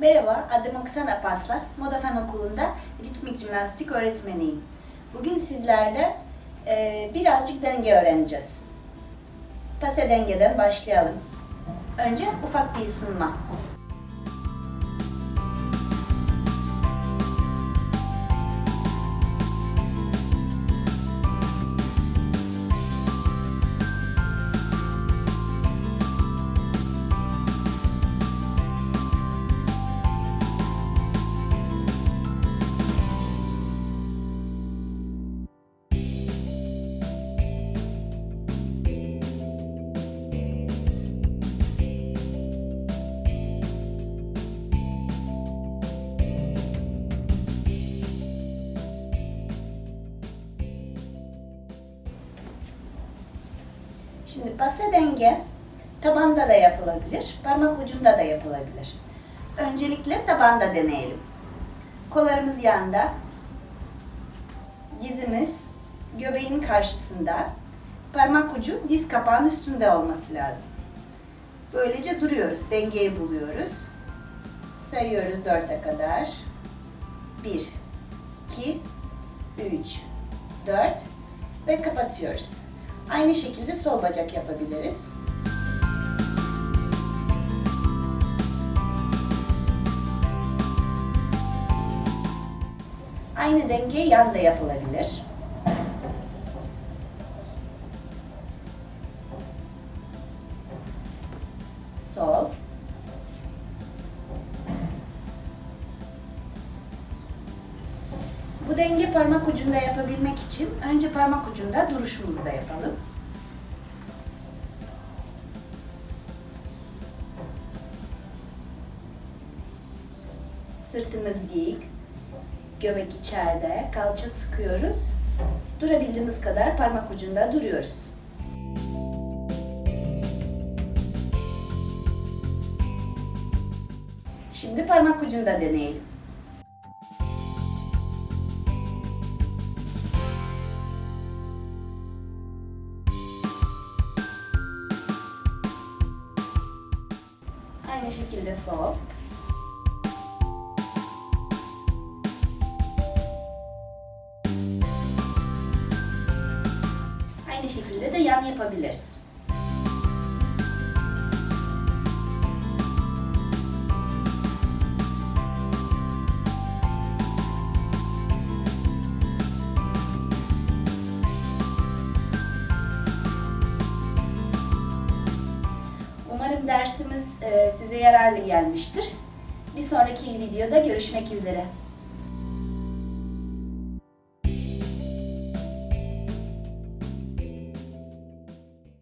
Merhaba, adım Oksana Paslas. Moda Fen Okulu'nda ritmik jimnastik öğretmeniyim. Bugün sizlerle e, birazcık denge öğreneceğiz. Pase dengeden başlayalım. Önce ufak bir ısınma. Şimdi pase denge tabanda da yapılabilir, parmak ucunda da yapılabilir. Öncelikle tabanda deneyelim. Kollarımız yanda, dizimiz göbeğin karşısında, parmak ucu diz kapağının üstünde olması lazım. Böylece duruyoruz, dengeyi buluyoruz. Sayıyoruz 4'e kadar. 1, 2, 3, 4 ve kapatıyoruz. Aynı şekilde sol bacak yapabiliriz. Aynı denge yan da yapılabilir. Bu denge parmak ucunda yapabilmek için önce parmak ucunda duruşumuzu da yapalım. Sırtımız dik, göbek içeride, kalça sıkıyoruz. Durabildiğimiz kadar parmak ucunda duruyoruz. Şimdi parmak ucunda deneyelim. Aynı şekilde sol. Aynı şekilde de yan yapabiliriz. Dersimiz e, size yararlı gelmiştir. Bir sonraki videoda görüşmek üzere.